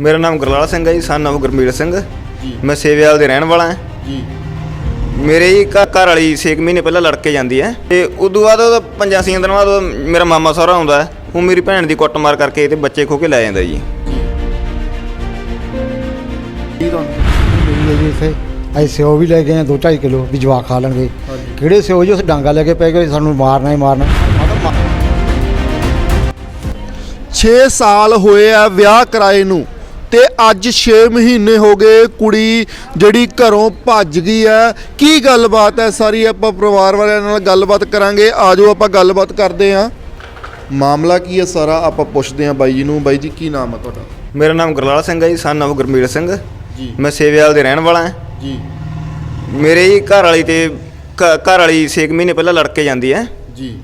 ਮੇਰਾ ਨਾਮ ਗੁਰਲਾਲ ਸਿੰਘ ਹੈ ਜੀ ਸਨ of ਗੁਰਮੀਤ ਸਿੰਘ। ਜੀ। ਮੈਂ ਸੇਵੇਵਾਲ ਦੇ ਰਹਿਣ ਵਾਲਾ ਹਾਂ। ਜੀ। ਮੇਰੇ ਹੀ ਘਰ ਘਰ ਵਾਲੀ 6 ਮਹੀਨੇ ਪਹਿਲਾਂ ਲੜ ਕੇ ਜਾਂਦੀ ਹੈ। ਤੇ ਉਦੋਂ ਬਾਅਦ ਉਹਦਾ ਪੰਜਾਂ ਛੇ ਦਿਨਾਂ ਬਾਅਦ ਉਹ ਮੇਰਾ ਮਾਮਾ ਸਹੁਰਾ ਆਉਂਦਾ ਹੈ। ਉਹ ਮੇਰੀ ਭੈਣ ਦੀ ਕੁੱਟਮਾਰ ਕਰਕੇ ਤੇ ਬੱਚੇ ਖੋ ਕੇ ਲੈ ਜਾਂਦਾ ਜੀ। ਕੀ ਤੁਹਾਨੂੰ? ਇੱਥੇ। ਅਸੀਂ ਸਿਓ ਵੀ ਲੈ ਗਏ ਆ 2.5 ਕਿਲੋ ਵੀ ਜਵਾਕ ਖਾ ਲੈਣਗੇ। ਕਿਹੜੇ ਸਿਓ ਜੀ ਉਸ ਡਾਂਗਾ ਲੈ ਕੇ ਪੈ ਗਏ ਸਾਨੂੰ ਮਾਰਨਾ ਹੀ ਮਾਰਨਾ। 6 ਸਾਲ ਹੋਏ ਆ ਵਿਆਹ ਕਰਾਏ ਨੂੰ। ਤੇ ਅੱਜ 6 ਮਹੀਨੇ ਹੋ ਗਏ ਕੁੜੀ ਜਿਹੜੀ ਘਰੋਂ ਭੱਜ ਗਈ ਹੈ। ਕੀ ਗੱਲਬਾਤ ਹੈ ਸਾਰੀ? ਆਪਾਂ ਪਰਿਵਾਰ ਵਾਲਿਆਂ ਨਾਲ ਗੱਲਬਾਤ ਕਰਾਂਗੇ। ਆਜੋ ਆਪਾਂ ਗੱਲਬਾਤ ਕਰਦੇ ਹਾਂ। ਮਾਮਲਾ ਕੀ ਹੈ ਸਾਰਾ? ਆਪਾਂ ਪੁੱਛਦੇ ਹਾਂ ਬਾਈ ਜੀ ਨੂੰ। ਬਾਈ ਜੀ ਕੀ ਨਾਮ ਹੈ ਤੁਹਾਡਾ? ਮੇਰਾ ਨਾਮ ਗੁਰਲਾਲ ਸਿੰਘ ਹੈ ਜੀ ਸਨ of ਗੁਰਮੀਤ ਸਿੰਘ। ਜੀ। ਮੈਂ ਸੇਵੇਵਾਲ ਦੇ ਰਹਿਣ ਵਾਲਾ ਹਾਂ। ਜੀ। ਮੇਰੇ ਹੀ ਘਰ ਵਾਲੀ ਤੇ ਘਰ ਵਾਲੀ 6 ਮਹੀਨੇ ਪਹਿਲਾਂ ਲੜ ਕੇ ਜਾਂਦੀ ਹੈ। ਜੀ।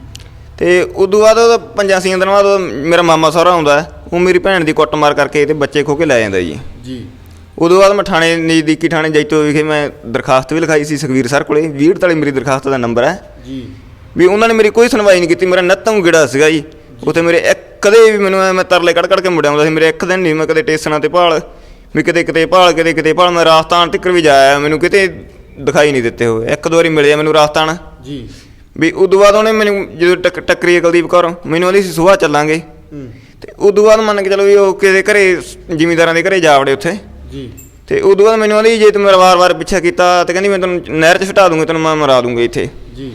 ਤੇ ਉਦੋਂ ਬਾਅਦ ਉਹਦਾ ਪੰਜਾਂ ਛੇ ਦਿਨਾਂ ਬਾਅਦ ਮੇਰਾ ਮਾਮਾ ਸਹੁਰਾ ਆਉਂਦਾ ਹੈ। ਉਹ ਮੇਰੀ ਭੈਣ ਦੀ ਕੁੱਟਮਾਰ ਕਰਕੇ ਤੇ ਬੱਚੇ ਖੋ ਕੇ ਲੈ ਜਾਂਦਾ ਜੀ। ਜੀ। ਉਦੋਂ ਬਾਅਦ ਮੈਂ ਥਾਣੇ ਨਜ਼ਦੀਕੀ ਥਾਣੇ ਜੈਤੋ ਵਿਖੇ ਮੈਂ ਦਰਖਾਸਤ ਵੀ ਲਿਖਾਈ ਸੀ ਸੁਖਵੀਰ ਸਰ ਕੋਲੇ 2048 ਮੇਰੀ ਦਰਖਾਸਤ ਦਾ ਨੰਬਰ ਹੈ। ਜੀ। ਵੀ ਉਹਨਾਂ ਨੇ ਮੇਰੀ ਕੋਈ ਸੁਣਵਾਈ ਨਹੀਂ ਕੀਤੀ ਮੇਰਾ ਨੱਤਮ ਗਿੜਾ ਸੀਗਾ ਜੀ। ਉੱਥੇ ਮੇਰੇ ਇੱਕ ਕਦੇ ਵੀ ਮੈਨੂੰ ਐਂ ਮੈਂ ਤਰਲੇ ਕੱਢ ਕੱਢ ਕੇ ਮੁੜਿਆ ਆਉਂਦਾ ਸੀ ਮੇਰੇ ਇੱਕ ਦਿਨ ਨਹੀਂ ਮੈਂ ਕਦੇ ਟੇਸਨਾਂ ਤੇ ਭਾਲ ਵੀ ਕਿਤੇ ਕਿਤੇ ਭਾਲ ਕਿਤੇ ਕਿਤੇ ਭਾਲ ਮੈਂ ਰਾਜਸਥਾਨ ਤੱਕ ਵੀ ਜਾਇਆ ਮੈਨੂੰ ਕਿਤੇ ਦਿਖਾਈ ਨਹੀਂ ਦਿੱਤੇ ਹੋਏ। ਇੱਕ ਦੋ ਵਾਰੀ ਮਿਲਿਆ ਮੈਨੂੰ ਰਾਜਸਥਾਨ। ਜੀ। ਵੀ ਉਦੋਂ ਬਾਅਦ ਉਹਨੇ ਮੈਨੂੰ ਜਦੋਂ ਟੱਕ ਟੱਕਰੀ ਹੈ ਕੁਲਦੀਪ ਕੌਰ ਮੈਨੂੰ ਆਂਦੀ ਸੀ ਸੁਬਾਹ ਚੱਲਾਂਗੇ। ਹੂੰ। ਤੇ ਉਦੋਂ ਬਾਅਦ ਮੰਨ ਕੇ ਚਲੋ ਵੀ ਉਹ ਕਿਸੇ ਘਰੇ ਜ਼ਿਮੀਂਦਾਰਾਂ ਦੇ ਘਰੇ ਜਾ ਵੜੇ ਉੱਥੇ। ਜੀ। ਤੇ ਉਦੋਂ ਬਾਅਦ ਮੈਨੂੰ ਆਂਦੀ ਜੇ ਤੂੰ ਮੇਰਾ ਵਾਰ-ਵਾਰ ਪਿੱਛਾ ਕੀਤਾ ਤੇ ਕਹਿੰਦੀ ਮੈਂ ਤੈਨੂੰ ਨਹਿਰ 'ਚ ਛਟਾ ਦੂੰਗੀ ਤੈਨੂੰ ਮੈਂ ਮਰਾ ਦੂੰਗੀ ਇੱਥੇ। ਜੀ।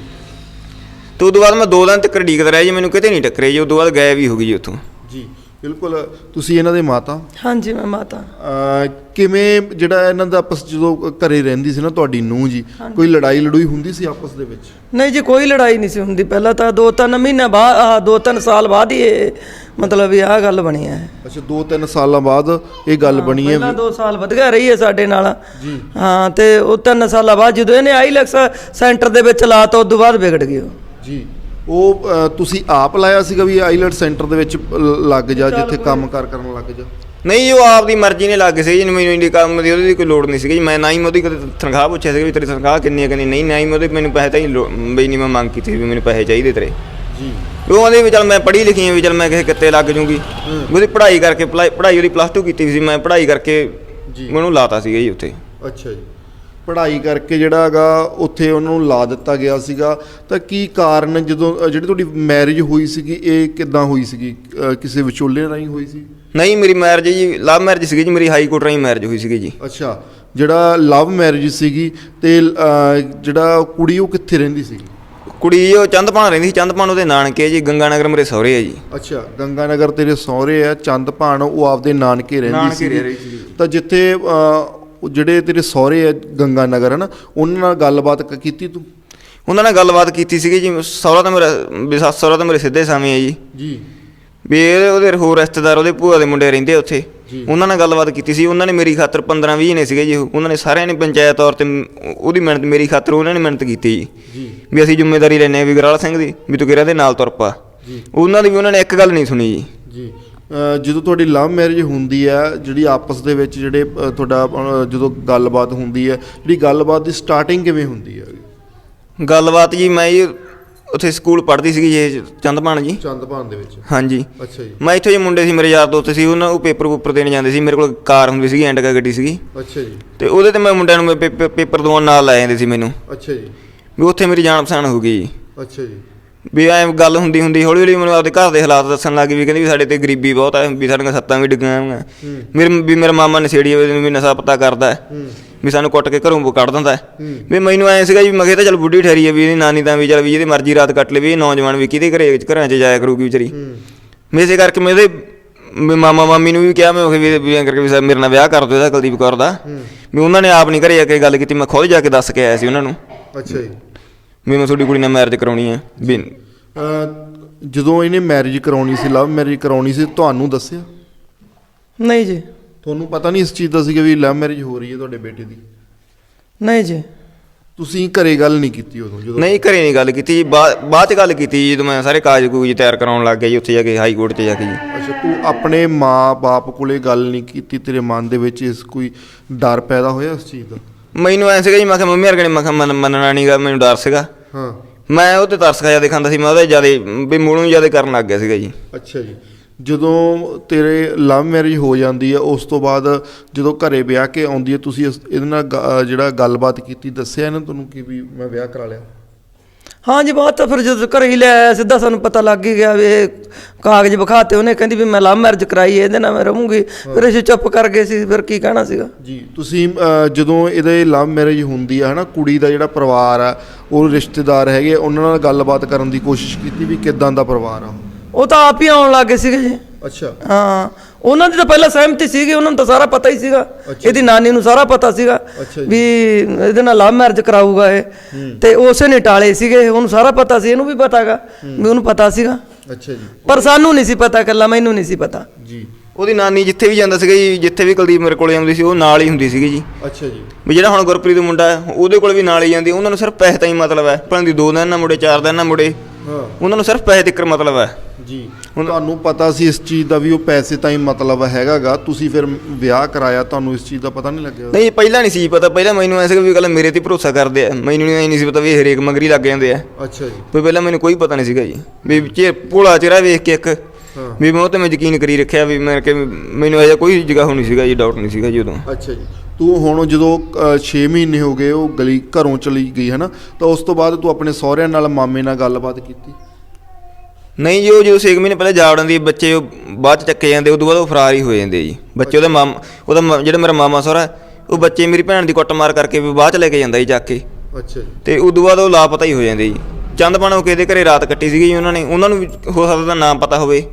ਤੇ ਉਦੋਂ ਬਾਅਦ ਮੈਂ ਦੋ ਦਿਨ ਤੱਕ ਡੀਕਦਾ ਰਿਹਾ ਜੀ ਮੈਨੂੰ ਕਿਤੇ ਨਹੀਂ ਟੱਕਰੇ ਜੀ ਉਦੋਂ ਬਾਅਦ ਗਾਇਬ ਹੀ ਹੋ ਗਈ ਜੀ ਉੱਥੋਂ। ਜੀ। ਬਿਲਕੁਲ ਤੁਸੀਂ ਇਹਨਾਂ ਦੇ ਮਾਤਾ? ਹਾਂਜੀ ਮੈਂ ਮਾਤਾ। ਅਹ ਕਿਵੇਂ ਜਿਹੜਾ ਇਹਨਾਂ ਦਾ ਆਪਸ 'ਚ ਜਦੋਂ ਘਰੇ ਰਹਿੰਦੀ ਸੀ ਨਾ ਤੁਹਾਡੀ ਨੂੰਹ ਜੀ ਕੋਈ ਲੜਾਈ ਲੜੂਈ ਹੁੰਦੀ ਸੀ ਆਪਸ ਦੇ ਵਿੱਚ? ਨਹੀਂ ਜੀ ਕੋਈ ਲੜਾਈ ਨਹੀਂ ਸੀ ਹੁੰਦੀ। ਪਹਿਲਾਂ ਤਾਂ ਦੋ ਤਿੰਨ ਮਹੀਨੇ ਬਾਅਦ ਆਹ ਦੋ ਤਿੰਨ ਸਾਲ ਬਾਅਦ ਹੀ ਇਹ ਮਤਲਬ ਵੀ ਆਹ ਗੱਲ ਬਣੀ ਹੈ। ਅੱਛਾ 2-3 ਸਾਲਾਂ ਬਾਅਦ ਇਹ ਗੱਲ ਬਣੀ ਹੈ ਪਹਿਲਾਂ ਦੋ ਸਾਲ ਵਧੀਆ ਰਹੀ ਹੈ ਸਾਡੇ ਨਾਲ। ਜੀ। ਹਾਂ ਤੇ ਉਹ ਤਿੰਨ ਸਾਲਾਂ ਬਾਅਦ ਜਦੋਂ ਇਹਨੇ ਆਈਲੈਕਸ ਸੈਂਟਰ ਦੇ ਵਿੱਚ ਲਾਤਾ ਉਦੋਂ ਬਾਅਦ ਵਿਗੜ ਗਈ ਉਹ। ਜੀ। ਉਹ ਤੁਸੀਂ ਆਪ ਲਾਇਆ ਸੀਗਾ ਵੀ ਆਈਲੈਟ ਸੈਂਟਰ ਦੇ ਵਿੱਚ ਲ- ਲੱਗ ਜਾ ਜਿੱਥੇ ਕੰਮ ਕਾਰ ਕਰਨ ਲੱਗ ਜਾ? ਨਹੀਂ ਉਹ ਆਪਦੀ ਮਰਜ਼ੀ ਨੇ ਲੱਗ ਸੀ ਜੀ ਮੈਨੂੰ ਇੰਡੀ ਕੰਮ ਦੀ ਉਹਦੀ ਕੋਈ ਲੋੜ ਨਹੀਂ ਸੀਗੀ। ਜੀ ਮੈਂ ਨਾ ਹੀ ਮੈਂ ਉਹਦੀ ਕਦੇ ਤਨਖਾਹ ਪੁੱਛਿਆ ਸੀ ਵੀ ਤੇਰੀ ਤਨਖਾਹ ਕਿੰਨੀ ਹੈ ਕਿੰਨੀ ਨਹੀਂ ਨਾ ਹੀ ਮੈਂ ਉਹਦੇ ਮੈਨੂੰ ਪੈਸੇ ਤਾਂ ਹੀ ਲੋ- ਬਈ ਨਹੀਂ ਮੈਂ ਮੰਗ ਕੀਤੀ ਵੀ ਮੈਨੂੰ ਪੈਸੇ ਚਾਹੀਦੇ ਤੇਰੇ। ਜੀ। ਉਹ ਆਂਦੇ ਵੀ ਚੱਲ ਮੈਂ ਪੜ੍ਹੀ ਲਿਖੀ ਹਾਂ ਵੀ ਚੱਲ ਮੈਂ ਕਿਸੇ ਕਿੱਤੇ ਲੱਗ ਜੂੰਗੀ। ਉਹਦੀ ਪੜ੍ਹਾਈ ਕਰਕੇ ਪੜ੍ਹਾਈ ਪੜ੍ਹਾਈ ਉਹਦੀ ਪਲੱਸ 2 ਕੀਤੀ ਸੀ ਮੈਂ ਪੜ੍ਹਾਈ ਕਰਕੇ ਜੀ। ਮੈਨੂੰ ਲਾਤਾ ਸੀਗਾ ਜੀ ਉੱਥੇ। ਅੱਛਾ ਜੀ। ਪੜ੍ਹਾਈ ਕਰਕੇ ਜਿਹੜਾ ਹੈਗਾ ਉੱਥੇ ਉਹਨੂੰ ਲਾ ਦਿੱਤਾ ਗਿਆ ਸੀਗਾ। ਤਾਂ ਕੀ ਕਾਰਨ ਜਦੋਂ ਜਿਹੜੀ ਤੁਹਾਡੀ ਮੈਰਿਜ ਹੋਈ ਸੀਗੀ ਇਹ ਕਿੱਦਾਂ ਹੋਈ ਸੀਗੀ? ਕਿਸੇ ਵਿਚੋਲੇ ਰਾਹੀਂ ਹੋਈ ਸੀ? ਨਹੀਂ ਮੇਰੀ ਮੈਰਿਜ ਜੀ ਲਵ ਮੈਰਿਜ ਸੀਗੀ ਜੀ ਮੇਰੀ ਹਾਈ ਕੋਰਟ ਰਾਹੀਂ ਮੈਰਿਜ ਹੋਈ ਸੀਗੀ ਜੀ। ਅੱਛਾ ਜਿਹੜਾ ਲਵ ਮੈਰਿਜ ਸੀਗੀ ਤੇ ਜਿਹੜਾ ਕੁੜੀ ਉਹ ਕਿੱਥੇ ਰਹਿੰਦੀ ਸੀਗੀ? ਕੁੜੀ ਉਹ ਚੰਦਪਾਣ ਰਹਿੰਦੀ ਸੀ ਚੰਦਪਾਣ ਉਹਦੇ ਨਾਨਕੇ ਜੀ ਗੰਗਾਨਗਰ ਮੇਰੇ ਸਹੁਰੇ ਆ ਜੀ। ਅੱਛਾ ਗੰਗਾ ਨਗਰ ਤੇਰੇ ਸਹੁਰੇ ਆ ਚੰਦਪਾਣ ਉਹ ਆਪਦੇ ਨਾਨਕੇ ਰਹਿੰਦੀ ਸੀ। ਤਾਂ ਜਿੱਥੇ ਉਹ ਜਿਹੜੇ ਤੇਰੇ ਸਹੁਰੇ ਆ ਗੰਗਾ ਨਗਰ ਹਨ ਉਹਨਾਂ ਨਾਲ ਗੱਲਬਾਤ ਕੀਤੀ ਤੂੰ? ਉਹਨਾਂ ਨਾਲ ਗੱਲਬਾਤ ਕੀਤੀ ਸੀਗੀ ਜੀ। ਸਹੁਰਾ ਤਾਂ ਮੇਰਾ ਵੀ ਸੱਸ ਸਹੁਰਾ ਤਾਂ ਮੇਰੇ ਸਿੱਧੇ ਸਾਵੇਂ ਆ ਜੀ। ਜੀ। ਵੀ ਇਹ ਉਹਦੇ ਹੋਰ ਰਿਸ਼ਤੇਦਾਰ ਉਹਦੇ ਭੂਆ ਦੇ ਮੁੰਡੇ ਰਹਿੰਦੇ ਉੱਥੇ। ਉਹਨਾਂ ਨਾਲ ਗੱਲਬਾਤ ਕੀਤੀ ਸੀ। ਉਹਨਾਂ ਨੇ ਮੇਰੀ ਖਾਤਰ 15 20 ਨੇ ਸੀਗੇ ਜੀ। ਉਹ। ਉਹਨਾਂ ਨੇ ਸਾਰਿਆਂ ਨੇ ਪੰਚਾਇਤ ਤੌਰ ਤੇ ਉਹਦੀ ਮਿਹਨਤ ਮੇਰੀ ਖਾਤਰ ਉਹਨਾਂ ਨੇ ਮਿਹਨਤ ਕੀਤੀ ਜੀ। ਵੀ ਅਸੀਂ ਜ਼ਿੰਮੇਵਾਰੀ ਲੈਨੇ ਆ ਵੀ ਗਰਾਲ ਸਿੰਘ ਦੀ ਵੀ ਤੂੰ ਕਿਹੜਾ ਦੇ ਨਾਲ ਤੁਰ ਪਾ। ਜੀ। ਉਹਨਾਂ ਦੀ ਵੀ ਉਹਨਾਂ ਨੇ ਇੱਕ ਗੱਲ ਨਹੀਂ ਸੁਣੀ ਜੀ। ਜੀ। ਜਦੋਂ ਤੁਹਾਡੀ ਲਵ ਮੈਰਿਜ ਹੁੰਦੀ ਹੈ ਜਿਹੜੀ ਆਪਸ ਦੇ ਵਿੱਚ ਜਿਹੜੇ ਤੁਹਾਡਾ ਜਦੋਂ ਗੱਲਬਾਤ ਹੁੰਦੀ ਹੈ ਜਿਹੜੀ ਗੱਲਬਾਤ ਦੀ ਸਟਾਰਟਿੰਗ ਕਿਵੇਂ ਹੁੰਦੀ ਹੈ? ਗੱਲਬਾਤ ਜੀ ਮੈਂ ਜੀ ਉੱਥੇ ਸਕੂਲ ਪੜ੍ਹਦੀ ਸੀਗੀ ਜੀ ਚੰਦਪਾਣ ਜੀ। ਚੰਦਪਾਨ ਦੇ ਵਿੱਚ? ਹਾਂਜੀ। ਅੱਛਾ ਜੀ। ਮੈਂ ਇੱਥੇ ਜੇ ਮੁੰਡੇ ਸੀ ਮੇਰੇ ਯਾਰ ਦੋਸਤ ਸੀ ਉਹਨਾਂ ਉਹ ਪੇਪਰ ਪੂਪਰ ਦੇਣ ਜਾਂਦੇ ਸੀ ਮੇਰੇ ਕੋਲ ਕਾਰ ਹੁੰਦੀ ਸੀਗੀ ਐਂਡਕਾ ਗੱਡੀ ਸੀਗੀ। ਅੱਛਾ ਜੀ। ਤੇ ਉਹਦੇ ਤੇ ਮੈਂ ਮੁੰਡਿਆਂ ਨੂੰ ਪੇਪਰ ਦਵਾਉਣ ਨਾਲ ਲੈ ਜਾਂਦੇ ਸੀ ਮੈਨੂੰ। ਅੱਛਾ ਜੀ। ਵੀ ਉੱਥੇ ਮੇਰੀ ਜਾਣ ਪਛਾਣ ਹੋ ਗਈ ਜੀ। ਅੱਛਾ ਜੀ। ਵੀ ਐ ਗੱਲ ਹੁੰਦੀ ਹੁੰਦੀ ਹੌਲੀ ਹੌਲੀ ਮੈਨੂੰ ਆਪਦੇ ਘਰ ਦੇ ਹਾਲਾਤ ਦੱਸਣ ਲੱਗ ਗਈ ਵੀ ਕਹਿੰਦੀ ਵੀ ਸਾਡੇ ਤੇ ਗਰੀਬੀ ਬਹੁਤ ਹੈ ਵੀ ਸਾਡੀਆਂ ਸੱਤਾਂ ਵੀ ਡਿੱਗੀਆਂ ਹੋਈਆਂ। ਮੇਰੇ ਵੀ ਮੇਰਾ ਮਾਮਾ ਨਸ਼ੇੜੀ ਵੀ ਨਸ਼ਾ ਪਤਾ ਕਰਦਾ ਹੈ। ਵੀ ਸਾਨੂੰ ਕੁੱਟ ਕੇ ਘਰੋਂ ਕੱਢ ਦਿੰਦਾ ਵੀ ਮੈਨੂੰ ਐ ਸੀਗਾ ਵੀ ਮਗੇ ਤਾਂ ਚੱਲ ਬੁੱਢੀ ਠਹਿਰੀ ਹੈ ਵੀ ਇਹਦੀ ਨਾਨੀ ਤਾਂ ਵੀ ਚੱਲ ਵੀ ਜਿਹਦੀ ਮਰਜ਼ੀ ਰਾਤ ਕੱਟ ਲਵੇ ਇਹ ਨੌਜਵਾਨ ਵੀ ਕਿਹਦੇ ਘਰੇ ਘਰਾਂ 'ਚ ਜਾਇਆ ਕਰੂਗੀ ਵਿਚਾਰੀ। ਮੈਂ ਇਸੇ ਕਰਕੇ ਮੈਂ ਇਹਦੇ ਵੀ ਮਾਮਾ ਮਾਮੀ ਨੂੰ ਵੀ ਕਿਹਾ ਮੈਂ ਉਹ ਵੀ ਵੀ ਕਰਕੇ ਵੀ ਮੇਰੇ ਨਾਲ ਵਿਆਹ ਕਰ ਦਿਓ ਇਹਦਾ ਕੁਲਦੀਪ ਕੌਰ ਦਾ। ਵੀ ਉਹਨਾਂ ਨੇ ਆਪ ਨਹੀਂ ਘਰੇ ਆ ਕੇ ਗੱਲ ਕੀਤੀ ਮੈਂ ਖੁਦ ਜਾ ਕੇ ਦੱਸ ਕੇ ਆਇਆ ਸੀ ਉਹਨਾਂ ਨੂੰ। ਅੱਛਾ ਜੀ। ਵੀ ਮੈਂ ਤੁਹਾਡੀ ਕੁੜੀ ਨਾਲ ਮੈਰਿਜ ਕਰਾਉਣੀ ਹੈ ਵੀ ਅਹ, ਜਦੋਂ ਇਹਨੇ ਮੈਰਿਜ ਕਰਾਉਣੀ ਸੀ ਲਵ ਮੈਰਿਜ ਕਰਾਉਣੀ ਸੀ ਤੁਹਾਨੂੰ ਦੱਸਿਆ? ਨਹੀਂ ਜੀ। ਤੁਹਾਨੂੰ ਪਤਾ ਨਹੀਂ ਇਸ ਚੀਜ਼ ਦਾ ਸੀਗਾ ਵੀ ਲਵ ਮੈਰਿਜ ਹੋ ਰਹੀ ਹੈ ਤੁਹਾਡੇ ਬੇਟੇ ਦੀ? ਨਹੀਂ ਜੀ। ਤੁਸੀਂ ਘਰੇ ਗੱਲ ਨਹੀਂ ਕੀਤੀ ਉਦੋਂ ਜਦੋਂ ਨਹੀਂ ਘਰੇ ਨਹੀਂ ਗੱਲ ਕੀਤੀ ਜੀ ਬਾ- ਬਾਅਦ ਚ ਗੱਲ ਕੀਤੀ ਜੀ ਜਦੋਂ ਮੈਂ ਸਾਰੇ ਕਾਗਜ਼ ਕੂਗਜ਼ ਤਿਆਰ ਕਰਾਉਣ ਲੱਗ ਗਿਆ ਜੀ ਉੱਥੇ ਜਾ ਕੇ ਹਾਈ ਕੋਰਟ 'ਚ ਜਾ ਕੇ ਜੀ। ਅੱਛਾ ਤੂੰ ਆਪਣੇ ਮਾਂ-ਬਾਪ ਕੋਲੇ ਗੱਲ ਨਹੀਂ ਕੀਤੀ ਤੇਰੇ ਮਨ ਦੇ ਵਿੱਚ ਇਸ ਕੋਈ ਡਰ ਪੈਦਾ ਹੋਇਆ ਇਸ ਚੀਜ਼ ਦਾ? ਮੈਨੂੰ ਐਂ ਸੀਗਾ ਜੀ ਮੈਂ ਕਿਹਾ ਮੰਮੀ ਵਰਗੇ ਨੇ ਮੈਂ ਕਿਹਾ ਮੰਨ- ਮੰਨਣਾ ਨਹੀਂਗਾ ਮੈਨੂੰ ਡਰ ਸੀਗਾ। ਹਾਂ। ਮੈਂ ਉਹ ਤੇ ਤਰਸ ਖਾਇਆ ਖਾਂਦਾ ਸੀ ਮੈਂ ਉਹਦਾ ਜ਼ਿਆਦਾ ਵੀ ਮੂਲੋਂ ਜ਼ਿਆਦਾ ਕਰਨ ਲੱਗ ਗਿਆ ਸੀਗਾ ਜੀ। ਅੱਛਾ ਜੀ। ਜਦੋਂ ਤੇਰੇ ਲਵ ਮੈਰਿਜ ਹੋ ਜਾਂਦੀ ਹੈ ਉਸ ਤੋਂ ਬਾਅਦ ਜਦੋਂ ਘਰੇ ਵਿਆਹ ਕੇ ਆਉਂਦੀ ਹੈ ਤੁਸੀਂ ਇਸ- ਇਹਦੇ ਨਾਲ ਗ- ਅਹ ਜਿਹੜਾ ਗੱਲਬਾਤ ਕੀਤੀ ਦੱਸਿਆ ਇਹਨਾਂ ਤੁਹਾਨੂੰ ਕਿ ਵੀ ਮੈਂ ਵਿਆਹ ਕਰਾ ਲਿਆ? ਹਾਂ ਜੀ ਬਾਤ ਤਾਂ ਫਿਰ ਜਦੋਂ ਘਰੇ ਹੀ ਲੈ ਆਇਆ ਸਿੱਧਾ ਸਾਨੂੰ ਪਤਾ ਲੱਗ ਹੀ ਗਿਆ ਵੀ ਇਹ ਕਾਗਜ਼ ਵਿਖਾਤੇ ਉਹਨੇ ਕਹਿੰਦੀ ਵੀ ਮੈਂ ਲਵ ਮੈਰਿਜ ਕਰਾਈ ਇਹਦੇ ਨਾਲ ਮੈਂ ਰਹੂੰਗੀ। ਫਿਰ ਅਸੀਂ ਚੁੱਪ ਕਰ ਗਏ ਸੀ ਫਿਰ ਕੀ ਕਹਿਣਾ ਸੀਗਾ? ਜੀ ਤੁਸੀਂ ਅਹ, ਜਦੋਂ ਇਹਦੇ ਲਵ ਮੈਰਿਜ ਹੁੰਦੀ ਆ ਹਨਾ ਕੁੜੀ ਦਾ ਜਿਹੜਾ ਪਰਿਵਾਰ ਆ ਉਹ ਰਿਸ਼ਤੇਦਾਰ ਹੈਗੇ ਉਹਨਾਂ ਨਾਲ ਗੱਲਬਾਤ ਕਰਨ ਦੀ ਕੋਸ਼ਿਸ਼ ਕੀਤੀ ਵੀ ਕਿਦਾਂ ਦਾ ਪਰਿਵਾਰ ਆ ਉਹ? ਉਹ ਤਾਂ ਆਪ ਹੀ ਆਉਣ ਲੱਗ ਗਏ ਸੀਗੇ ਜੀ। ਅੱਛਾ। ਹਾਂ ਉਹਨਾਂ ਦੀ ਤਾਂ ਪਹਿਲਾਂ ਸਹਿਮਤੀ ਸੀਗੀ ਉਹਨਾਂ ਨੂੰ ਤਾਂ ਸਾਰਾ ਪਤਾ ਹੀ ਸੀਗਾ। ਇਹਦੀ ਨਾਨੀ ਨੂੰ ਸਾਰਾ ਪਤਾ ਸੀਗਾ। ਵੀ ਇਹਦੇ ਨਾਲ ਲਵ ਮੈਰਿਜ ਕਰਾਊਗਾ ਇਹ। ਤੇ ਉਸੇ ਨੇ ਟਾਲੇ ਸੀਗੇ ਉਹਨੂੰ ਸਾਰਾ ਪਤਾ ਸੀ ਇਹਨੂੰ ਵੀ ਪਤਾਗਾ ਵੀ ਉਹਨੂੰ ਪਤਾ ਸੀਗਾ। ਅੱਛਾ ਜੀ। ਪਰ ਸਾਨੂੰ ਨਹੀਂ ਸੀ ਪਤਾ ਇਕੱਲਾ ਮੈਨੂੰ ਨਹੀਂ ਸੀ ਪਤਾ। ਜੀ। ਉਹਦੀ ਨਾਨੀ ਜਿੱਥੇ ਵੀ ਜਾਂਦਾ ਸੀਗਾ ਜੀ ਜਿੱਥੇ ਵੀ ਕੁਲਦੀਪ ਮੇਰੇ ਕੋਲੇ ਆਉਂਦੀ ਸੀ ਉਹ ਨਾਲ ਹੀ ਹੁੰਦੀ ਸੀਗੀ ਜੀ। ਅੱਛਾ ਜੀ। ਵੀ ਜਿਹੜਾ ਹੁਣ ਗੁਰਪ੍ਰੀਤ ਮੁੰਡਾ ਹੈ ਉਹਦੇ ਕੋਲ ਵੀ ਨਾਲ ਹੀ ਜਾਂਦੀ ਉਹਨਾਂ ਨੂੰ ਸਿਰਫ ਪੈਸੇ ਤਾਂ ਹੀ ਮਤਲਬ ਹੈ। ਭਾਵੇਂ ਦੀ ਦੋ ਦਿਨ ਨਾ ਮੁੜੇ ਚਾਰ ਦਿਨ ਨਾ ਮੁੜੇ। ਉਹਨਾਂ ਨੂੰ ਸਿਰਫ ਪੈਸੇ ਤਿੱਕਰ ਮਤਲਬ ਹੈ। ਜੀ। ਤੁਹਾਨੂੰ ਪਤਾ ਸੀ ਇਸ ਚੀਜ਼ ਦਾ ਵੀ ਉਹ ਪੈਸੇ ਤਾਂ ਹੀ ਮਤਲਬ ਹੈਗਾਗਾ। ਤੁਸੀਂ ਫਿਰ ਵਿਆਹ ਕਰਾਇਆ ਤੁਹਾਨੂੰ ਇਸ ਚੀਜ਼ ਦਾ ਪਤਾ ਨਹੀਂ ਲੱਗਿਆ? ਨਹੀਂ ਪਹਿਲਾਂ ਨਹੀਂ ਸੀ ਪਤਾ। ਪਹਿਲਾਂ ਮੈਨੂੰ ਐਸਾ ਵੀ ਗੱਲ ਮੇਰੇ ਤੇ ਭਰੋਸਾ ਕਰਦੇ ਆ। ਮੈਨੂੰ ਨਹੀਂ ਨਹੀਂ ਸੀ ਪਤਾ ਵੀ ਹਰੇਕ ਮਗਰੀ ਲੱਗ ਜਾਂਦੇ ਆ। ਅੱਛਾ ਜੀ। ਵੀ ਪਹਿਲਾਂ ਮੈਨੂੰ ਕੋਈ ਪਤਾ ਨਹੀਂ ਸੀਗਾ ਜੀ। ਵੀ ਚੇ ਭੋਲਾ ਚਿਹਰਾ ਵੇਖ ਕੇ ਇੱਕ। ਵੀ ਮੈਂ ਉਹ ਤੇ ਮੈਂ ਯਕੀਨ ਕਰੀ ਰੱਖਿਆ ਵੀ ਮੈਂ ਕਿ ਮੈਨੂੰ ਇਹਦਾ ਕੋਈ ਜਗ੍ਹਾ ਹੋਣੀ ਸੀਗਾ ਜੀ ਡਾਊਟ ਨਹੀਂ ਸੀਗਾ ਜੀ ਉਦੋਂ। ਅੱਛਾ ਜੀ। ਤੂੰ ਹੁਣ ਜਦੋਂ 6 ਮਹੀਨੇ ਹੋ ਗਏ ਉਹ ਗਲੀ ਘਰੋਂ ਚਲੀ ਗਈ ਹੈ ਨਾ ਤਾਂ ਉਸ ਤੋਂ ਬਾਅਦ ਤੂੰ ਆਪਣੇ ਸਹੁਰਿਆਂ ਨਾਲ ਮਾਮੇ ਨਾਲ ਗੱਲਬਾਤ ਕੀਤੀ? ਨਹੀਂ ਜੀ ਉਹ ਜਦੋਂ 6 ਮਹੀਨੇ ਪਹਿਲਾਂ ਜਾ ਵੜਨ ਦੀ ਬੱਚੇ ਉਹ ਬਾਅਦ ਚ ਚੱਕੇ ਜਾਂਦੇ ਉਦੋਂ ਬਾਅਦ ਉਹ ਫਰਾਰ ਹੀ ਹੋ ਜਾਂਦੇ ਜੀ। ਬੱਚੇ ਉਹਦਾ ਮਾਮ ਉਹਦਾ ਮ- ਜਿਹੜਾ ਮੇਰਾ ਮਾਮਾ ਸਹੁਰਾ ਉਹ ਬੱਚੇ ਮੇਰੀ ਭੈਣ ਦੀ ਕੁੱਟਮਾਰ ਕਰਕੇ ਵੀ ਬਾਅਦ ਚ ਲੈ ਕੇ ਜਾਂਦਾ ਜੀ ਚੱਕ ਕੇ। ਅੱਛਾ ਜੀ। ਤੇ ਉਦੋਂ ਬਾਅਦ ਉਹ ਲਾਪਤਾ ਹੀ ਹੋ ਜਾਂਦੇ ਜੀ। ਚੰਦਪਾਣਾ ਉਹ ਕਿਹਦੇ ਘਰੇ ਰਾਤ ਕੱਟੀ ਸੀਗੀ ਜੀ ਉਹਨਾਂ ਨੇ ਉਹਨਾਂ ਨੂੰ ਵੀ ਹੋ ਸਕਦਾ ਨਾਮ ਪਤਾ ਹੋਵੇ।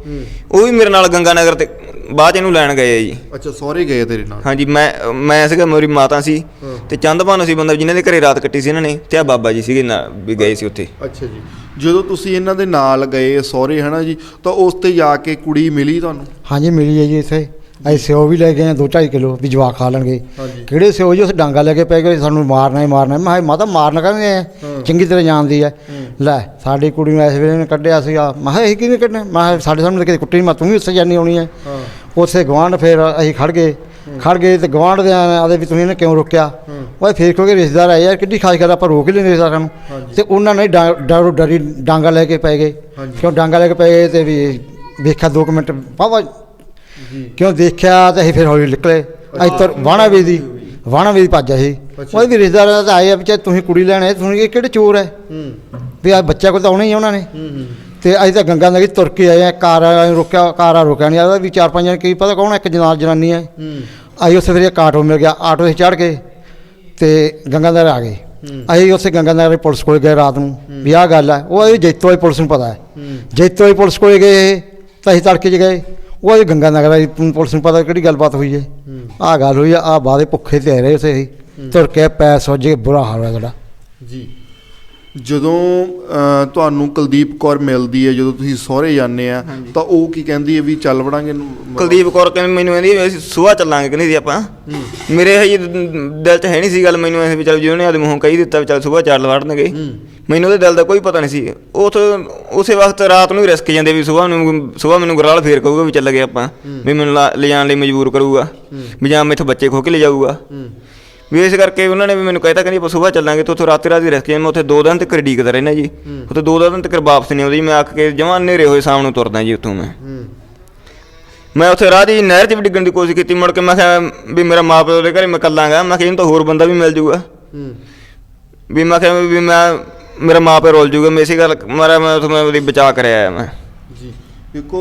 ਉਹ ਵੀ ਮੇਰੇ ਨਾਲ ਗੰਗਾ ਨਗਰ ਤੇ ਬਾਅਦ ਚ ਇਹਨੂੰ ਲੈਣ ਗਏ ਆ ਜੀ। ਅੱਛਾ ਸਹੁਰੇ ਗਏ ਤੇਰੇ ਨਾਲ? ਹਾਂਜੀ ਮੈਂ ਮੈਂ ਸੀਗਾ ਮੇਰੀ ਮਾਤਾ ਸੀ। ਤੇ ਚੰਦਪਾਨ ਸੀ ਬੰਦਾ ਜਿਨ੍ਹਾਂ ਦੇ ਘਰੇ ਰਾਤ ਕੱਟੀ ਸੀ ਇਹਨਾਂ ਨੇ ਤੇ ਆ ਬਾਬਾ ਜੀ ਸੀਗੇ ਨਾ ਵੀ ਗਏ ਸੀ ਉੱਥੇ। ਅੱਛਾ ਜੀ। ਜਦੋਂ ਤੁਸੀਂ ਇਹਨਾਂ ਦੇ ਨਾਲ ਗਏ ਸਹੁਰੇ ਹਨਾ ਜੀ ਤਾਂ ਉਸ ਤੇ ਜਾ ਕੇ ਕੁੜੀ ਮਿਲੀ ਤੁਹਾਨੂੰ? ਹਾਂਜੀ ਮਿਲੀ ਹੈ ਜੀ ਇੱਥੇ। ਅਸੀਂ ਸਿਓ ਵੀ ਲੈ ਗਏ ਆ 2.5 ਕਿਲੋ ਵੀ ਜਵਾਕ ਖਾ ਲੈਣਗੇ। ਹਾਂਜੀ। ਕਿਹੜੇ ਸਿਓ ਜੀ ਉਸ ਡਾਂਗਾ ਲੈ ਕੇ ਪੈ ਗਏ ਸਾਨੂੰ ਮਾਰਨਾ ਹੀ ਮਾਰਨਾ। ਮੈਂ ਕਿਹਾ ਮਾਤਾ ਮਾਰਨ ਕਹਿੰਦੇ ਆ? ਚੰਗੀ ਤਰ੍ਹਾਂ ਜਾਣਦੀ ਹੈ। ਲੈ ਸਾਡੀ ਕੁੜੀ ਨੂੰ ਇਸ ਵੇਲੇ ਨੇ ਕੱਢਿਆ ਸੀਗਾ। ਮੈਂ ਕਿਹਾ ਇਹ ਕਿਹਨੇ ਕੱਢਣਾ? ਮੈਂ ਕਿਹਾ ਸਾਡੇ ਸਾਹਮਣੇ ਤਾਂ ਕਿਤੇ ਕੁੱਟੀ ਮੈਂ ਤੂੰ ਵੀ ਉੱਥੇ ਜਾਣੀ ਆਉਣੀ ਹਾਂ। ਉੱਥੇ ਗਵਾਂਢ ਫਿਰ ਅਸੀਂ ਖੜ ਗਏ। ਖੜ ਗਏ ਤੇ ਗਵਾਂਢ ਦੇ ਆਦੇ ਵੀ ਤੁਸੀਂ ਇਹਨੇ ਕਿਉਂ ਰੋਕਿਆ? ਉਹ ਫਿਰ ਕਿਉਂਕਿ ਰਿਸ਼ਤੇਦਾਰ ਆਏ ਯਾਰ ਕਿੱਡੀ ਖਾਸ ਗੱਲ ਆਪਾਂ ਰੋਕ ਹੀ ਲੈਂਦੇ ਰਿਸ਼ਤੇਦਾਰਾਂ ਨੂੰ। ਤੇ ਉਹਨਾਂ ਨੇ ਡਰੋ ਡਰੀ ਡਾਂਗਾ ਲੈ ਕੇ ਪੈ ਗਏ। ਕਿਉਂ ਡਾਂਗਾ ਲੈ ਕੇ ਪੈ ਗਏ ਤੇ ਵੀ ਵੇਖਿਆ 2 ਮਿੰਟ ਵਾਵਾ ਕਿਉਂ ਦੇਖਿਆ ਤੇ ਅਸੀਂ ਫਿਰ ਹੌਲੀ ਨਿਕਲੇ। ਇੱਧਰ ਵਾਣਾ ਵੇ ਦੀ ਵਾਣਾ ਵੇ ਦੀ ਭੱਜ ਸੀ। ਉਹ ਵੀ ਰਿਸ਼ਤੇਦਾਰ ਤਾਂ ਆਏ ਆ ਵੀ ਚਾਹੇ ਤੁਸੀਂ ਕੁੜੀ ਲੈਣ ਆਏ ਤੁਸੀਂ ਇਹ ਕਿਹੜੇ ਚੋਰ ਹੈ। ਵੀ ਆ ਬੱਚਾ ਕੋਲ ਤਾਂ ਆਉਣਾ ਹੀ ਉਹਨਾਂ ਨੇ। ਤੇ ਅਸੀਂ ਤਾਂ ਗੰਗਾ ਨਗਰ ਤੁਰ ਕੇ ਆਏ ਆ ਕਾਰ ਵਾਲਿਆਂ ਨੇ ਰੋਕਿਆ ਕਾਰ ਆ ਰੋਕਿਆ ਨਹੀਂ ਆਦਾ ਵੀ ਚਾਰ ਪੰਜ ਜਣੇ ਕੀ ਪਤਾ ਕੌਣ ਇੱਕ ਜਨਾਲ ਜਨਾਨੀ ਹੈ ਹੂੰ। ਅਸੀਂ ਉੱਥੇ ਫਿਰ ਇੱਕ ਆਟੋ ਮਿਲ ਗਿਆ ਆਟੋ 'ਤੇ ਚੜ੍ਹ ਕੇ ਤੇ ਗੰਗਾ ਨਗਰ ਆ ਗਏ ਅਸੀਂ ਉੱਥੇ ਗੰਗਾ ਨਗਰ ਦੀ ਪੁਲਿਸ ਕੋਲ ਗਏ ਰਾਤ ਨੂੰ ਵੀ ਆਹ ਗੱਲ ਹੈ ਉਹ ਇਹ ਜੈਤੋ ਵਾਲੀ ਪੁਲਿਸ ਨੂੰ ਪਤਾ ਹੈ। ਜੈਤੋ ਵਾਲੀ ਪੁਲਿਸ ਕੋਲ ਗਏ ਇਹ, ਤਾਂ ਅਸੀਂ ਤੜਕੇ 'ਚ ਗਏ ਉਹ ਇਹ ਗੰਗਾ ਨਗਰ ਵਾਲੀ ਪੁ- ਪੁਲਿਸ ਨੂੰ ਪਤਾ ਕਿਹੜੀ ਗੱਲਬਾਤ ਹੋਈ ਹੈ। ਆਹ ਗੱਲ ਹੋਈ ਆ ਆਹ ਬਾਦੇ ਭੁੱਖੇ ਤੇ ਆ ਰਹੇ ਉੱਥੇ ਅਸੀਂ। ਤੁਰ ਕੇ ਪੈਰ ਸੁੱਜ ਬੁਰਾ ਹਾਲ ਹੋਇਆ ਸਾਡਾ। ਜੀ। ਜਦੋਂ ਤੁਹਾਨੂੰ ਕੁਲਦੀਪ ਕੌਰ ਮਿਲਦੀ ਹੈ ਜਦੋਂ ਤੁਸੀਂ ਸਹੁਰੇ ਜਾਂਦੇ ਆ ਤਾਂ ਉਹ ਕੀ ਕਹਿੰਦੀ ਹੈ ਵੀ ਚੱਲ ਵੜਾਂਗੇ ਕੁਲਦੀਪ ਕੌਰ ਕਹਿੰਦੀ ਮੈਨੂੰ ਕਹਿੰਦੀ ਅਸੀਂ ਸੁਬਾਹ ਚੱਲਾਂਗੇ ਕਹਿੰਦੀ ਸੀ ਆਪਾਂ। ਮੇਰੇ ਹਜੇ ਦਿਲ 'ਚ ਹੈ ਨਹੀਂ ਸੀ ਗੱਲ ਮੈਨੂੰ ਐਸੇ ਵੀ ਚੱਲ ਜੀ ਉਹਨੇ ਆਦੇ ਮੂੰਹੋਂ ਕਹੀ ਦਿੱਤਾ ਵੀ ਚੱਲ ਸੁਬਾਹ ਚੱਲ ਵੜਨਗੇ। ਮੈਨੂੰ ਉਹਦੇ ਦਿਲ ਦਾ ਕੋਈ ਪਤਾ ਨਹੀਂ ਸੀ। ਉਥ ਉਸੇ ਵਕਤ ਰਾਤ ਨੂੰ ਹੀ ਰਿਸਕ ਜਾਂਦੇ ਵੀ ਸੁਬਾਹ ਨੂੰ ਸੁਬਾਹ ਮੈਨੂੰ ਗਰਾਲ ਫੇਰ ਕਹੂਗਾ ਵੀ ਚੱਲ ਗਏ ਆਪਾਂ ਵੀ ਮੈਨੂੰ ਲਾ- ਲਿਜਾਣ ਲਈ ਮਜਬੂਰ ਕਰੂਗਾ। ਵੀ ਜਾਂ ਮੈਥੋਂ ਬੱਚੇ ਖੋ ਕੇ ਲੈ ਜਾਊਗਾ ਵੀ ਇਸ ਕਰਕੇ ਉਹਨਾਂ ਨੇ ਵੀ ਮੈਨੂੰ ਕਹਿਤਾ ਕਹਿੰਦੀ ਆਪਾਂ ਸੁਬਾਹ ਚੱਲਾਂਗੇ ਤੇ ਉੱਥੋਂ ਰਾਤ ਰਾਤ ਰਿਸਕ ਮੈਂ ਉੱਥੇ ਦੋ ਦਿਨ ਤੱਕ ਡੀਕਦਾ ਰਹਿਣਾ ਜੀ। ਉੱਥੇ ਦੋ ਦਿਨ ਤੱਕ ਵਾਪਸ ਨਹੀਂ ਆਉਂਦੀ ਮੈਂ ਆਖ ਕੇ ਜਮਾਂ ਹਨੇਰੇ ਹੋਏ ਸ਼ਾਮ ਨੂੰ ਤੁਰਦਾ ਜੀ ਉੱਥੋਂ ਮੈਂ। ਮੈਂ ਉੱਥੇ ਰਾਹ ਦੀ ਨਹਿਰ 'ਚ ਵੀ ਡਿੱਗਣ ਦੀ ਕੋਸ਼ਿਸ਼ ਕੀਤੀ ਮੁੜ ਕੇ ਮੈਂ ਕਿਹਾ ਵੀ ਮੇਰਾ ਮਾਂ ਪਿਓ ਦੇ ਘਰੇ ਮੈਂ ਕੱਲਾਂਗਾ ਮੈਂ ਕਿਹਾ ਇਹਨੂੰ ਤਾਂ ਹੋਰ ਬੰਦਾ ਵੀ ਮਿਲ ਜੂਗਾ। ਹੂੰ। ਵੀ ਮੈਂ ਕਿਹਾ ਵੀ ਮੈਂ ਮੇਰਾ ਮਾਂ ਪਿਓ ਰੋਲ ਜੂਗਾ ਮੈਂ ਇਸੇ ਗੱਲ ਮਾਰਾ ਮੈਂ ਉੱਥੇ ਮੈਂ ਉਹਦੀ ਬਚਾ ਕਰਿਆ ਮੈਂ। ਦੇਖੋ